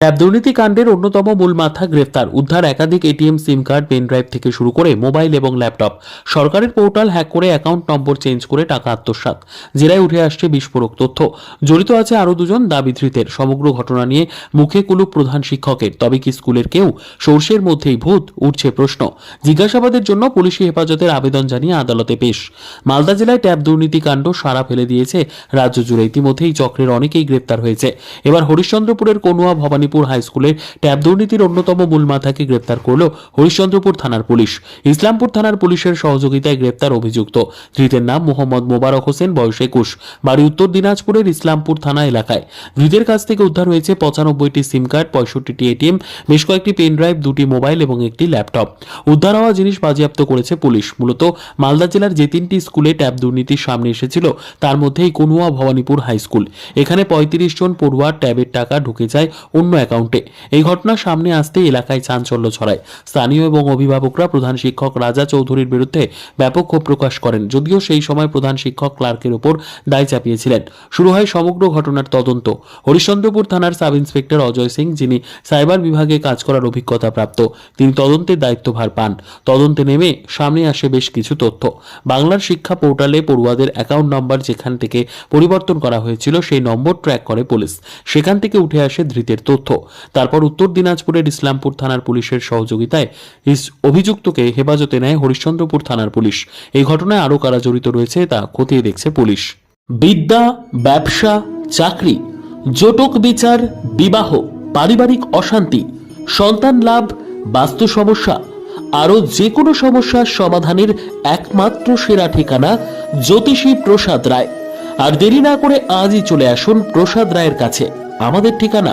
Tab দুর্নীতি কাণ্ডের অন্যতম মূল মাথা গ্রেফতার। উদ্ধার একাধিক ATM SIM card, pen drive থেকে শুরু করে মোবাইল এবং ল্যাপটপ। সরকারের পোর্টাল হ্যাক করে অ্যাকাউন্ট নম্বর চেঞ্জ করে টাকা আত্মসাৎ। জেরায় উঠে আসছে বিস্ফোরক তথ্য। জড়িত আছে আরও দুজন দাবি ধৃতের। সমগ্র ঘটনা নিয়ে মুখে কুলুপ প্রধান শিক্ষকের। তবে কি স্কুলের কেউ? সর্ষের মধ্যেই ভূত? উঠছে প্রশ্ন। জিজ্ঞাসাবাদের জন্য পুলিশি হেফাজতের আবেদন জানিয়ে আদালতে পেশ। মালদা জেলায় ট্যাব দুর্নীতি কাণ্ড সারা ফেলে দিয়েছে। রাজ্য জুড়ে ইতিমধ্যেই চক্রের অনেকেই গ্রেপ্তার হয়েছে। এবার হরিশ্চন্দ্রপুরের কনুয়া ভবানীপুর হাই স্কুলের ট্যাব দুর্নীতির অন্যতম মূল মাথাকে গ্রেপ্তার করল হরিশ্চন্দ্রপুর থানার পুলিশ। ইসলামপুর থানার পুলিশের সহযোগিতায় গ্রেপ্তার অভিযুক্ত। ধৃতের নাম মোহাম্মদ মোবারক হোসেন, বয়স একুশ, বাড়ি উত্তর দিনাজপুরের ইসলামপুর থানা এলাকায়। ধৃতের কাছ থেকে উদ্ধার হয়েছে পঁচানব্বইটি সিম কার্ড, পঁয়ষট্টিটি এটিএম, বেশ কয়েকটি পেন ড্রাইভ, দুটি মোবাইল এবং একটি ল্যাপটপ। উদ্ধার হওয়া জিনিস বাজেয়াপ্ত করেছে পুলিশ। মূলত মালদা জেলার যে তিনটি স্কুলে ট্যাব দুর্নীতির সামনে এসেছিল, তার মধ্যেই কনুয়া ভবানীপুর হাই স্কুল। এখানে পঁয়ত্রিশ জন পড়ুয়ার ট্যাবের টাকা ঢুকে যায় অন্য অ্যাকাউন্টে এই ঘটনা সামনে আসতে এলাকায় চাঞ্চল্য ছড়ায়। স্থানীয় এবং অভিভাবকরা প্রধান শিক্ষক রাজা চৌধুরীর বিরুদ্ধে ব্যাপক ক্ষোভ প্রকাশ করেন। যদিও সেই সময় প্রধান শিক্ষক ক্লার্কের উপর দায় চাপিয়েছিলেন। শুরু হয় সমগ্র ঘটনার তদন্ত। হরিশ্চন্দ্রপুর থানার সাব ইন্সপেক্টর অজয় সিং, যিনি সাইবার বিভাগে কাজ করার অভিজ্ঞতা প্রাপ্ত, তিনি তদন্তের দায়িত্বভার পান। তদন্তে নেমে সামনে আসে বেশ কিছু তথ্য। বাংলার শিক্ষা পোর্টালে পড়ুয়াদের অ্যাকাউন্ট নম্বর যেখান থেকে পরিবর্তন করা হয়েছিল, সেই নম্বর ট্র্যাক করে পুলিশ। সেখান থেকে উঠে আসে ধৃতের তথ্য। তারপর উত্তর দিনাজপুরের ইসলামপুর থানার পুলিশের সহযোগিতায় অভিযুক্তকে হেফাজতে নেয় হরিশ্চন্দ্রপুর থানার পুলিশ। এই ঘটনায় আরও কারা জড়িত রয়েছে তা খতিয়ে দেখছে পুলিশ। বিদ্যা, ব্যবসা, চাকরি, জটক বিচার, বিবাহ, পারিবারিক অশান্তি, সন্তান লাভ, বাস্তু সমস্যা, আরও যে কোনো সমস্যার সমাধানের একমাত্র সেরা ঠিকানা জ্যোতিষী প্রসাদ রায়। আর দেরি না করে আজই চলে আসুন প্রসাদ রায়ের কাছে। আমাদের ঠিকানা